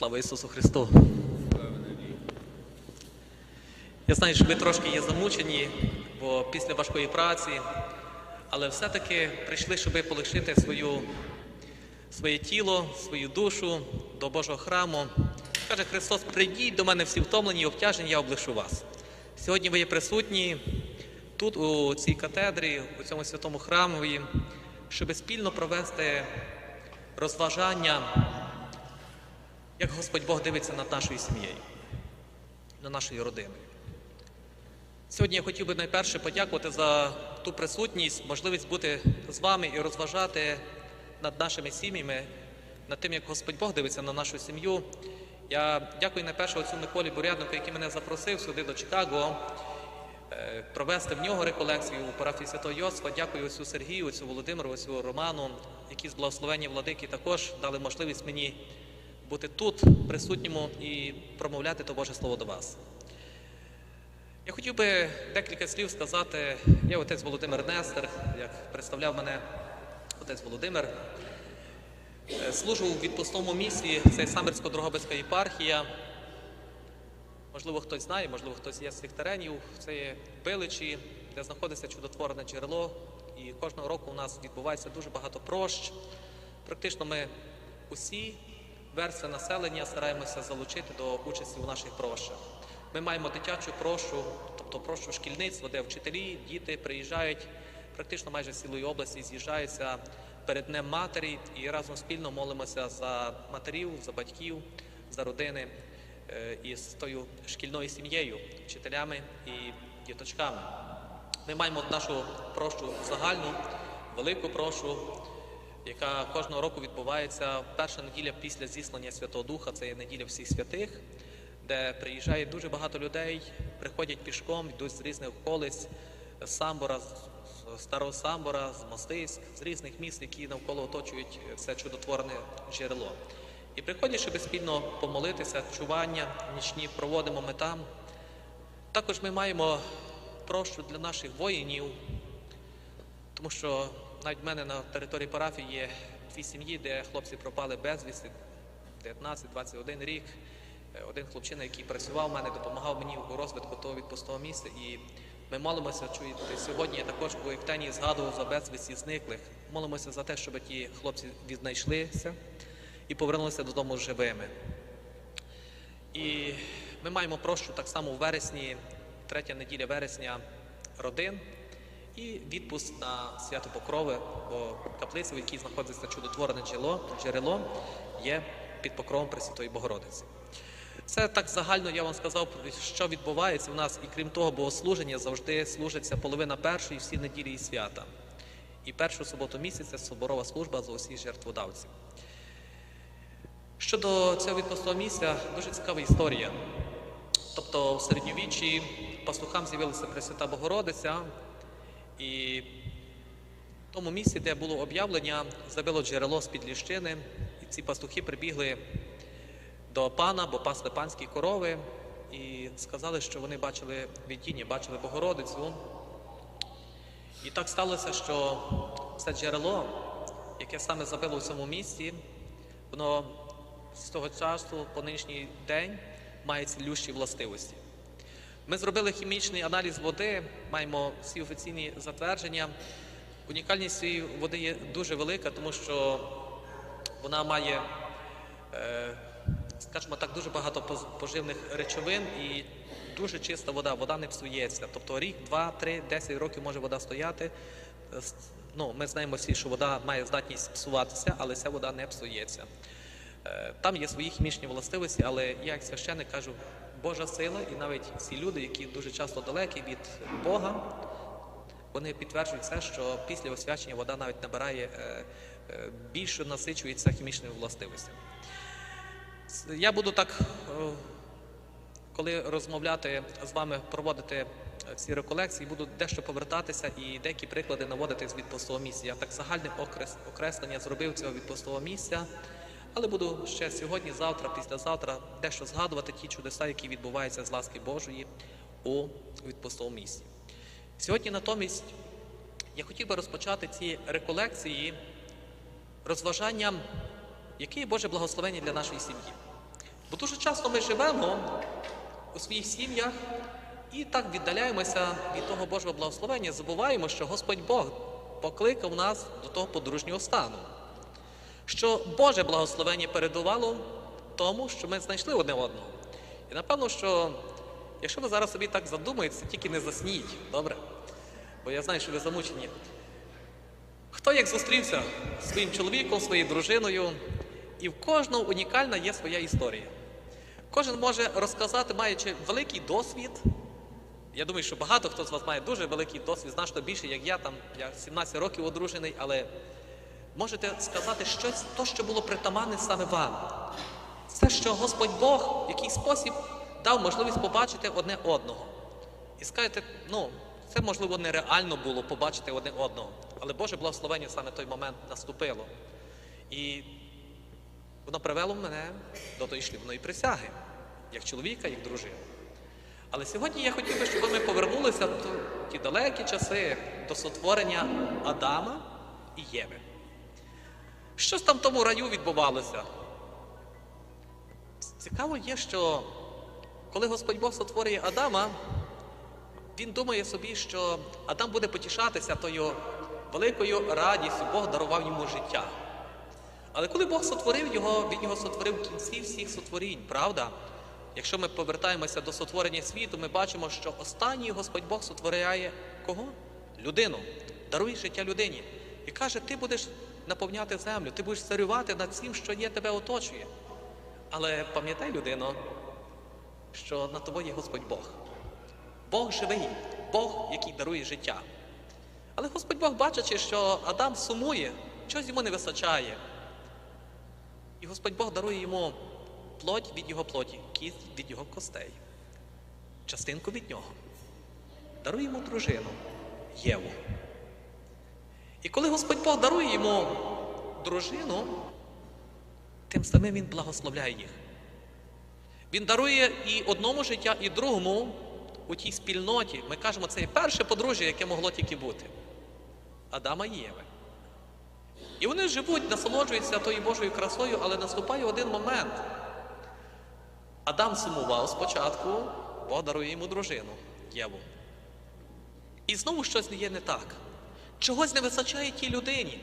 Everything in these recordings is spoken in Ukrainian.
Слава Ісусу Христу! Я знаю, що ви трошки є замучені, бо після важкої праці, але все-таки прийшли, щоб полишити свою, своє тіло, свою душу до Божого храму. Каже Христос, прийдіть до мене всі втомлені і обтяжені, я облишу вас. Сьогодні ви є присутні тут, у цій катедрі, у цьому святому храмові, щоб спільно провести розважання, як Господь Бог дивиться над нашою сім'єю, над нашою родиною. Сьогодні я хотів би найперше подякувати за ту присутність, можливість бути з вами і розважати над нашими сім'ями, над тим, як Господь Бог дивиться на нашу сім'ю. Я дякую найперше отцю Миколі Буряднику, який мене запросив сюди до Чикаго, е, провести в нього реколекцію у парафії Святого Йосифа. Дякую отцю Сергію, отцю Володимиру, отцю Роману, які з благословення владики також дали можливість мені бути тут, присутньому і промовляти то Боже Слово до вас. Я хотів би декілька слів сказати. Я отець Володимир Нестер, як представляв мене отець Володимир. Е, Служу в відпускному місці, це Самбірсько-Дрогобицька єпархія. Можливо, хтось знає, можливо, хтось є з цих теренів. Це є Биличі, де знаходиться чудотворне джерело. І кожного року у нас відбувається дуже багато прощ. Практично ми усі верстви населення стараємося залучити до участі у наших прощах. Ми маємо дитячу прошу, тобто прошу шкільництво, де вчителі, діти приїжджають практично майже з цілої області, з'їжджаються перед Днем матері і разом спільно молимося за матерів, за батьків, за родини е, із тою шкільною сім'єю, вчителями і діточками. Ми маємо нашу прошу загальну, велику прошу, яка кожного року відбувається перша неділя після зіслання Святого Духа, це є неділя всіх святих, де приїжджає дуже багато людей, приходять пішком, йдуть з різних околиць, з Самбора, з Старого Самбора, з Мостиськ, з різних міст, які навколо оточують це чудотворне джерело. І приходять, щоб спільно помолитися, чування нічні проводимо ми там. Також ми маємо прощу для наших воїнів, тому що навіть в мене на території парафії є дві сім'ї, де хлопці пропали безвісти 19-21 рік. Е, Один хлопчина, який працював в мене, допомагав мені у розвитку того відпустого місця. І ми молимося, чуєте, сьогодні я також у Єктенії згадував за безвісті зниклих. Молимося за те, щоб ті хлопці відзнайшлися і повернулися додому живими. І ми маємо прощу так само у вересні, третя неділя вересня, родин і відпуск на свято Покрови, бо каплиця, в якій знаходиться чудотворне джерело, джерело є під покровом Пресвятої Богородиці. Це так загально я вам сказав, що відбувається у нас, і крім того, богослуження завжди служиться половина першої всі неділі і свята. І першу суботу місяця соборова служба за усіх жертводавців. Щодо цього відпустого місця, дуже цікава історія. Тобто в середньовіччі пастухам з'явилася Пресвята Богородиця, і в тому місці, де було об'явлення, забило джерело з-під ліщини, і ці пастухи прибігли до пана, бо пасли панські корови, і сказали, що вони бачили видіння, бачили Богородицю. І так сталося, що це джерело, яке саме забило в цьому місці, воно з того часу по нинішній день має цілющі властивості. Ми зробили хімічний аналіз води, маємо всі офіційні затвердження. Унікальність цієї води є дуже велика, тому що вона має, е, скажімо так, дуже багато поживних речовин і дуже чиста вода, вода не псується. Тобто рік, два, три, десять років може вода стояти. Е, Ну, ми знаємо всі, що вода має здатність псуватися, але ця вода не псується. Е, Там є свої хімічні властивості, але я як священник кажу, Божа сила, і навіть ці люди, які дуже часто далекі від Бога, вони підтверджують це, що після освячення вода навіть набирає е, е, більше насичується хімічними властивостями. Я буду так, е, коли розмовляти з вами, проводити ці реколекції, буду дещо повертатися і деякі приклади наводити з відпустого місця. Я так загальне окреслення зробив цього відпустого місця, але буду ще сьогодні, завтра, післязавтра дещо згадувати ті чудеса, які відбуваються з ласки Божої у відпустому місці. Сьогодні натомість я хотів би розпочати ці реколекції розважанням, яке є Боже благословення для нашої сім'ї. Бо дуже часто ми живемо у своїх сім'ях і так віддаляємося від того Божого благословення, забуваємо, що Господь Бог покликав нас до того подружнього стану. Що Боже благословення передувало тому, що ми знайшли одне одного. І напевно, що якщо ви зараз собі так задумаєтеся, тільки не засніть, добре? Бо я знаю, що ви замучені. Хто як зустрівся зі своїм чоловіком, своєю дружиною, і в кожного унікальна є своя історія. Кожен може розказати, маючи великий досвід. Я думаю, що багато хто з вас має дуже великий досвід, значно більше, як я, там я 17 років одружений, але можете сказати щось, то, що було притаманне саме вам. Це, що Господь Бог в якийсь спосіб дав можливість побачити одне одного. І скажете, ну, це можливо нереально було побачити одне одного, але Боже благословення саме той момент наступило. І воно привело мене до тої шлюбної присяги, як чоловіка, як дружини. Але сьогодні я хотів би, щоб ми повернулися в ті далекі часи до сотворення Адама і Єви. Щось там в тому раю відбувалося. Цікаво є, що коли Господь Бог сотворює Адама, він думає собі, що Адам буде потішатися тою великою радістю, Бог дарував йому життя. Але коли Бог сотворив його, він його сотворив в кінці всіх сотворінь, правда? Якщо ми повертаємося до сотворення світу, ми бачимо, що останній Господь Бог сотворяє кого? Людину, дарує життя людині. І каже, ти будеш наповняти землю, ти будеш царювати над всім, що є тебе оточує. Але пам'ятай, людино, що над тобою є Господь Бог. Бог живий, Бог, який дарує життя. Але Господь Бог, бачачи, що Адам сумує, щось йому не вистачає. І Господь Бог дарує йому плоть від його плоті, кість від його костей, частинку від нього. Дарує йому дружину Єву. І коли Господь Бог дарує йому дружину, тим самим Він благословляє їх. Він дарує і одному життя, і другому у тій спільноті. Ми кажемо, це є перше подружжя, яке могло тільки бути. Адама і Єви. І вони живуть, насолоджуються тою Божою красою, але наступає один момент. Адам сумував спочатку, Бог дарує йому дружину Єву. І знову щось є не так. Чогось не вистачає тій людині.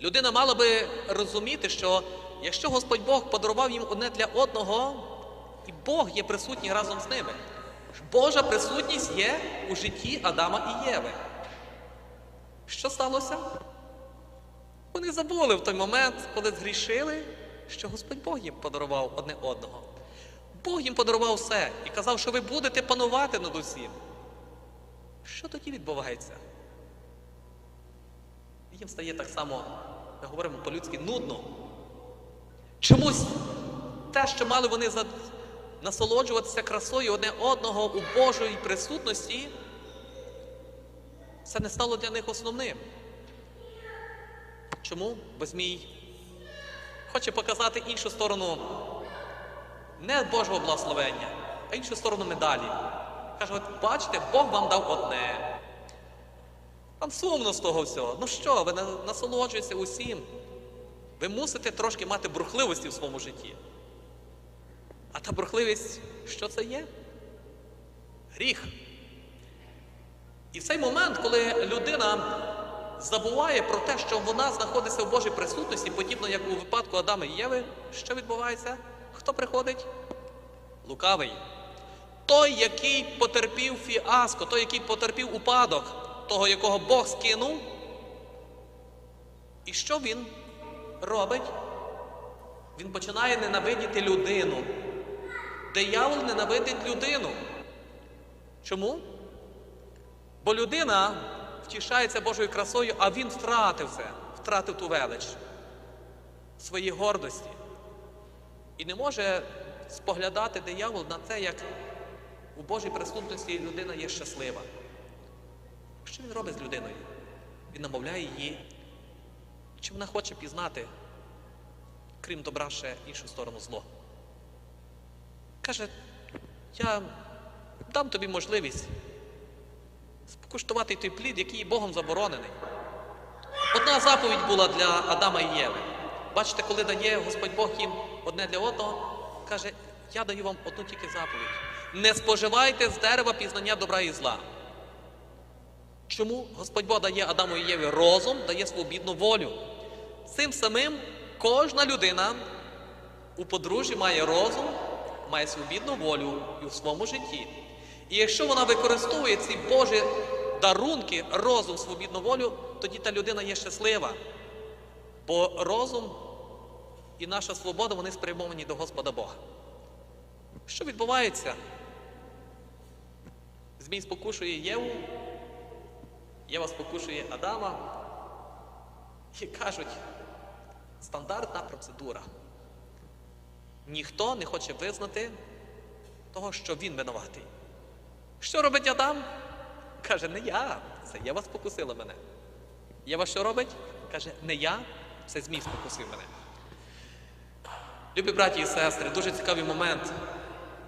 Людина мала би розуміти, що якщо Господь Бог подарував їм одне для одного, і Бог є присутній разом з ними. Божа присутність є у житті Адама і Єви. Що сталося? Вони забули в той момент, коли згрішили, що Господь Бог їм подарував одне одного. Бог їм подарував все і казав, що ви будете панувати над усім. Що тоді відбувається? Їм стає так само, ми говоримо по-людськи, нудно. Чомусь те, що мали вони насолоджуватися красою одне одного у Божої присутності, це не стало для них основним. Чому? Бо Змій хоче показати іншу сторону не Божого благословення, а іншу сторону медалі. Каже, от бачите, Бог вам дав одне. Вам сумно з того всього. Ну що, ви на- насолоджуєтеся усім. Ви мусите трошки мати брухливості в своєму житті. А та брухливість, що це є? Гріх. І в цей момент, коли людина забуває про те, що вона знаходиться в Божій присутності, подібно як у випадку Адама і Єви, що відбувається? Хто приходить? Лукавий. Той, який потерпів фіаско, той, який потерпів упадок, того, якого Бог скинув. І що він робить? Він починає ненавидіти людину. Диявол ненавидить людину. Чому? Бо людина втішається Божою красою, а він втратив це, втратив ту велич своєї гордості. І не може споглядати диявол на це, як у Божій присутності людина є щаслива. Що він робить з людиною? Він намовляє її, чи вона хоче пізнати, крім добра, ще іншу сторону зло. Каже, я дам тобі можливість скуштувати той плід, який Богом заборонений. Одна заповідь була для Адама і Єви. Бачите, коли дає Господь Бог їм одне для одного, каже, я даю вам одну тільки заповідь. Не споживайте з дерева пізнання добра і зла. Чому Господь Бог дає Адаму і Єві розум, дає свобідну волю? Цим самим кожна людина у подружжі має розум, має свобідну волю і у своєму житті. І якщо вона використовує ці Божі дарунки, розум, свобідну волю, тоді та людина є щаслива. Бо розум і наша свобода вони спрямовані до Господа Бога. Що відбувається? Змій спокушує Єву, Єва спокушує Адама і кажуть, стандартна процедура. Ніхто не хоче визнати того, що він винуватий. Що робить Адам? Каже, не я, це Єва спокусила мене. Єва що робить? Каже, не я, це Змій спокусив мене. Любі браті і сестри, дуже цікавий момент.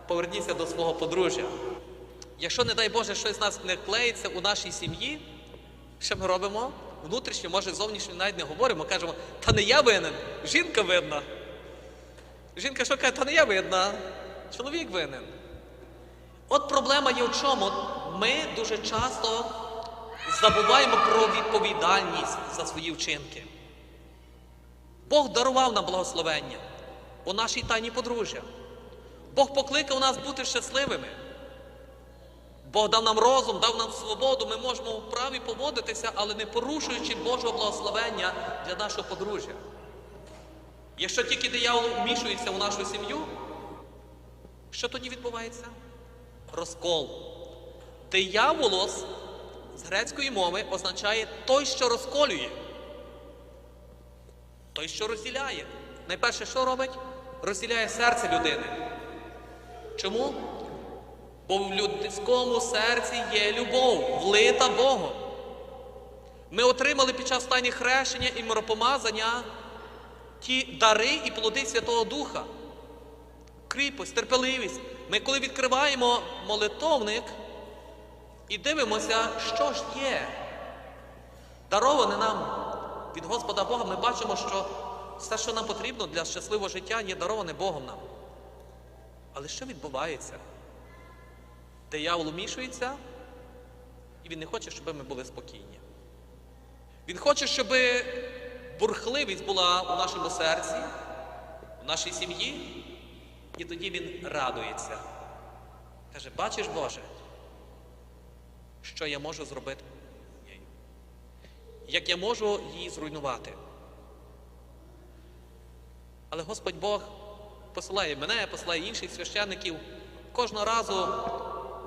Поверніться до свого подружжя. Якщо, не дай Боже, щось з нас не клеїться у нашій сім'ї, що ми робимо? Внутрішньо, може, зовнішньо навіть не говоримо, кажемо, та не я винен, жінка винна. Жінка що каже, та не я винна, чоловік винен. От проблема є в чому? Ми дуже часто забуваємо про відповідальність за свої вчинки. Бог дарував нам благословення у нашій тайні подружжя. Бог покликав нас бути щасливими. Бог дав нам розум, дав нам свободу, ми можемо вправі поводитися, але не порушуючи Божого благословення для нашого подружжя. Якщо тільки диявол вмішується у нашу сім'ю, що тоді відбувається? Розкол. Дияволос з грецької мови означає той, що розколює, той, що розділяє. Найперше, що робить? Розділяє серце людини. Чому? Бо в людському серці є любов, влита Богом. Ми отримали під час тайні хрещення і миропомазання ті дари і плоди Святого Духа. Кріпость, терпеливість. Ми, коли відкриваємо молитовник і дивимося, що ж є, дароване нам від Господа Бога, ми бачимо, що все, що нам потрібно для щасливого життя, є дароване Богом нам. Але що відбувається? Диявол вмішується, і він не хоче, щоб ми були спокійні. Він хоче, щоб бурхливість була у нашому серці, у нашій сім'ї, і тоді він радується. Каже, бачиш, Боже, що я можу зробити? Як я можу її зруйнувати? Але Господь Бог посилає мене, посилає інших священників. Кожного разу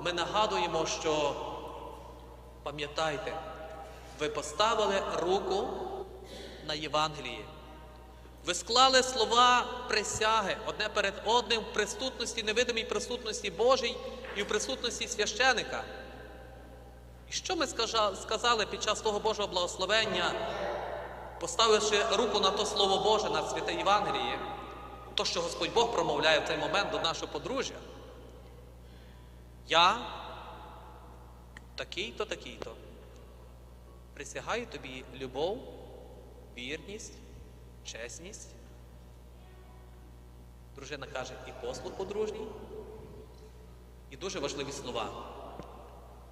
ми нагадуємо, що пам'ятайте, ви поставили руку на Євангелії. Ви склали слова присяги одне перед одним в присутності, невидимій присутності Божій і в присутності священика. І що ми сказали під час того Божого благословення, поставивши руку на то Слово Боже, на святе Євангеліє, то, що Господь Бог промовляє в цей момент до нашого подружжя? Я такий-то, такий-то. Присягаю тобі любов, вірність, чесність. Дружина каже і послуг подружній. І дуже важливі слова.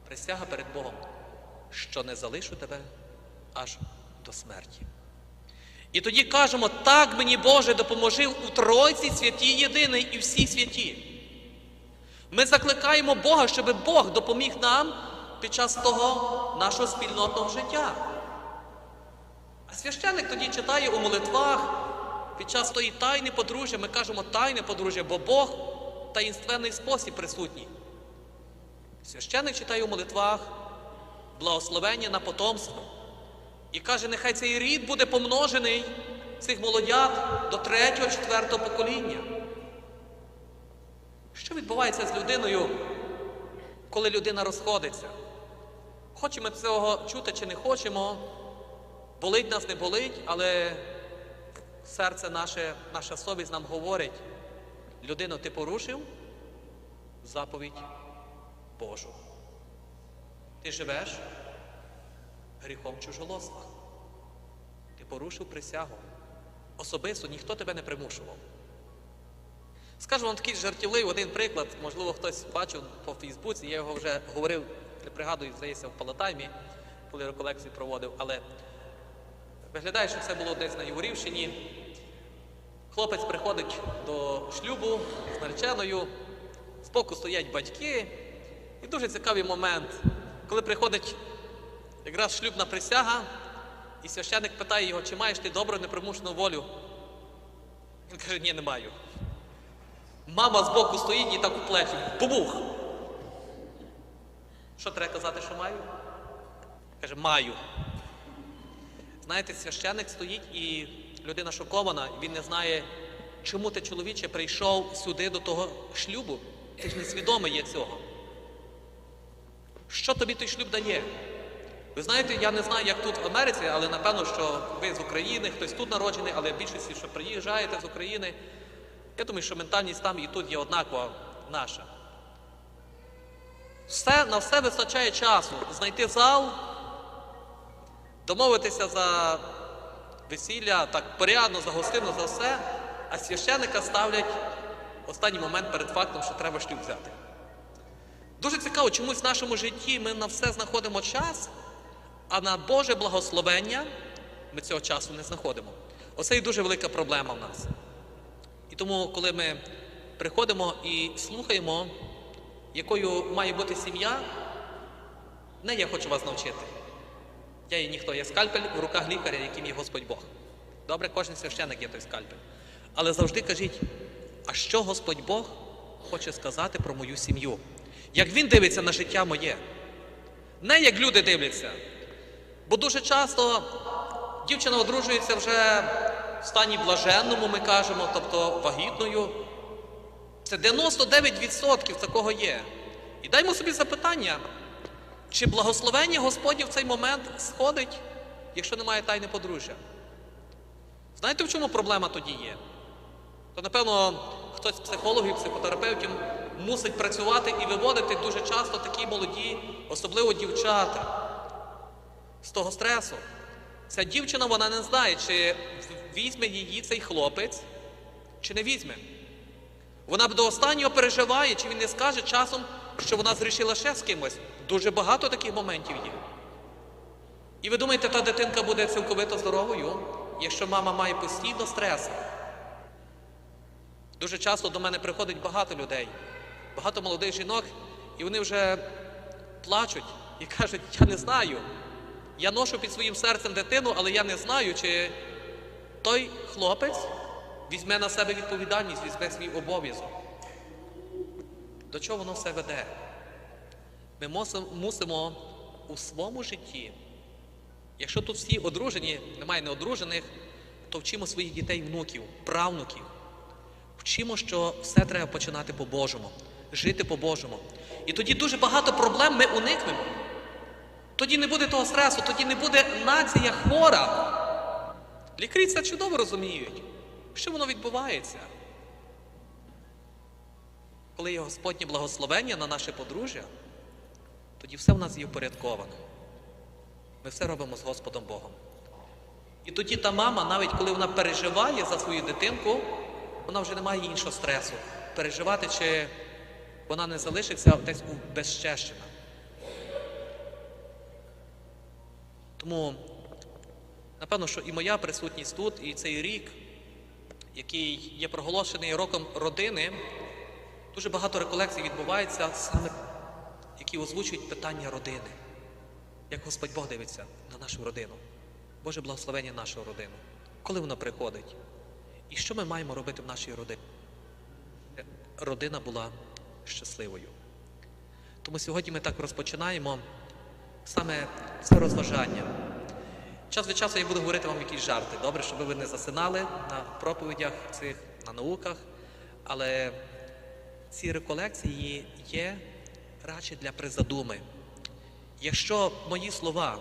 Присяга перед Богом, що не залишу тебе аж до смерті. І тоді кажемо, так мені Боже допоможи у Тройці святій єдиний і всі святі. Ми закликаємо Бога, щоб Бог допоміг нам під час того нашого спільнотного життя. А священник тоді читає у молитвах під час тої тайни подружжя, ми кажемо тайне подружжя, бо Бог в таїнственний спосіб присутній. Священник читає у молитвах благословення на потомство. І каже, нехай цей рід буде помножений цих молодят до третього, четвертого покоління. Що відбувається з людиною, коли людина розходиться? Хочемо цього чути чи не хочемо, болить нас не болить, але серце наше, наша совість нам говорить, людино, ти порушив заповідь Божу. Ти живеш гріхом чужолоства. Ти порушив присягу. Особисто ніхто тебе не примушував. Скажу вам такий жартівливий один приклад. Можливо, хтось бачив по Фейсбуці, я його вже говорив, не пригадую, здається, в Палатаймі, коли реколекцію проводив, але виглядає, що це було десь на Югорівщині. Хлопець приходить до шлюбу з нареченою, збоку стоять батьки. І дуже цікавий момент, коли приходить якраз шлюбна присяга, і священник питає його, чи маєш ти добру непримушену волю. Він каже, ні, не маю. Мама збоку стоїть і так у плечі. Бубух. Що треба казати, що маю? Каже, маю. Знаєте, священик стоїть і людина шокована, він не знає, чому ти, чоловіче, прийшов сюди до того шлюбу. Ти ж не свідомий є цього. Що тобі той шлюб дає? Ви знаєте, я не знаю, як тут в Америці, але напевно, що ви з України, хтось тут народжений, але більшості, що приїжджаєте з України, я думаю, що ментальність там і тут є однакова наша. Все, на все вистачає часу. Знайти зал, домовитися за весілля, так порядно, за гостину, за все, а священника ставлять останній момент перед фактом, що треба шлюб взяти. Дуже цікаво, чомусь в нашому житті ми на все знаходимо час, а на Боже благословення ми цього часу не знаходимо. Оце і дуже велика проблема в нас. І тому, коли ми приходимо і слухаємо, якою має бути сім'я, не я хочу вас навчити. Я є ніхто, я скальпель в руках лікаря, яким є Господь Бог. Добре, кожен священник є той скальпель. Але завжди кажіть, а що Господь Бог хоче сказати про мою сім'ю? Як він дивиться на життя моє? Не як люди дивляться. Бо дуже часто дівчина одружується вже в стані блаженному, ми кажемо, тобто вагітною. Це 99% такого є. І даймо собі запитання, чи благословення Господнє в цей момент сходить, якщо немає тайни подружжя? Знаєте, в чому проблема тоді є? То, напевно, хтось з психологів, психотерапевтів мусить працювати і виводити дуже часто такі молоді, особливо дівчата, з того стресу. Ця дівчина вона не знає, чи візьме її цей хлопець, чи не візьме. Вона до останнього переживає, чи він не скаже часом, що вона зрішила ще з кимось. Дуже багато таких моментів є. І ви думаєте, та дитинка буде цілковито здоровою, якщо мама має постійно стрес? Дуже часто до мене приходить багато людей, багато молодих жінок, і вони вже плачуть і кажуть, я не знаю. Я ношу під своїм серцем дитину, але я не знаю, чи той хлопець візьме на себе відповідальність, візьме свій обов'язок. До чого воно все веде? Ми мусимо, у своєму житті, якщо тут всі одружені, немає неодружених, то вчимо своїх дітей, внуків, правнуків. Вчимо, що все треба починати по-божому, жити по-божому. І тоді дуже багато проблем ми уникнемо. Тоді не буде того стресу, тоді не буде нація хвора. Лікарі це чудово розуміють. Що воно відбувається? Коли є Господнє благословення на наше подружжя, тоді все в нас є впорядковано. Ми все робимо з Господом Богом. І тоді та мама, навіть коли вона переживає за свою дитинку, вона вже не має іншого стресу. Переживати, чи вона не залишиться десь у Тому, напевно, що і моя присутність тут, і цей рік, який є проголошений роком родини, дуже багато реколекцій відбувається саме, які озвучують питання родини. Як Господь Бог дивиться на нашу родину. Боже благословення нашу родину. Коли воно приходить? І що ми маємо робити в нашій родині? Родина була щасливою. Тому сьогодні ми так розпочинаємо саме це розважання. Час від часу я буду говорити вам якісь жарти. Добре, щоб ви не засинали на проповідях цих, на науках. Але ці реколекції є радше для призадуми. Якщо мої слова,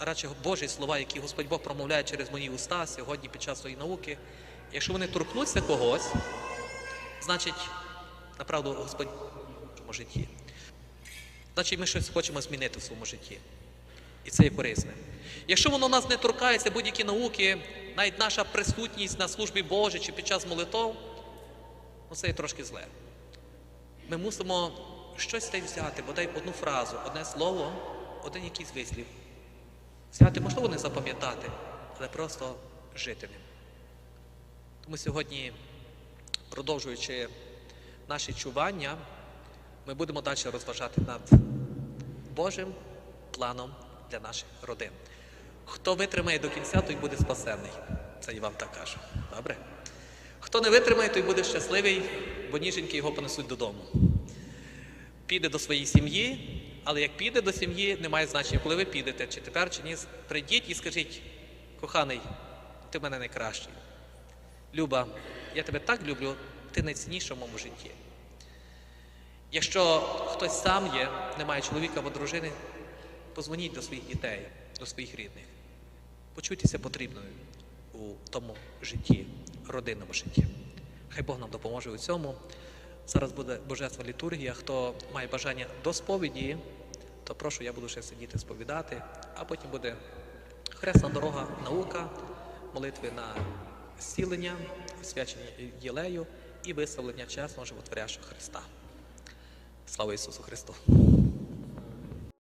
радше Божі слова, які Господь Бог промовляє через мої уста сьогодні під час своєї науки, якщо вони торкнуться когось, значить, направду Господь нашому житті. Значить, ми щось хочемо змінити в своєму житті. І це є корисне. Якщо воно нас не торкається, будь-які науки, навіть наша присутність на службі Божій чи під час молитов, ну це є трошки зле. Ми мусимо щось та взяти, бодай одну фразу, одне слово, один якийсь вислів. Взяти, можливо, не запам'ятати, але просто жити ним. Тому сьогодні, продовжуючи наші чування, ми будемо далі розважати над Божим планом для наших родин. Хто витримає до кінця, той буде спасенний. Це я вам так кажу. Добре? Хто не витримає, той буде щасливий, бо ніженьки його понесуть додому. Піде до своєї сім'ї, але як піде до сім'ї, не має значення, коли ви підете, чи тепер, чи ні. Прийдіть і скажіть, коханий, ти в мене найкращий. Люба, я тебе так люблю, ти найцінніша в моєму житті. Якщо хтось сам є, не має чоловіка або дружини, позвоніть до своїх дітей, до своїх рідних. Почуйтеся потрібною у тому житті, родинному житті. Хай Бог нам допоможе у цьому. Зараз буде божественна літургія. Хто має бажання до сповіді, то прошу, я буду ще сидіти сповідати, а потім буде хресна дорога, наука, молитви на зцілення, освячення єлею і виставлення чесного животворящого Христа. Слава Ісусу Христу!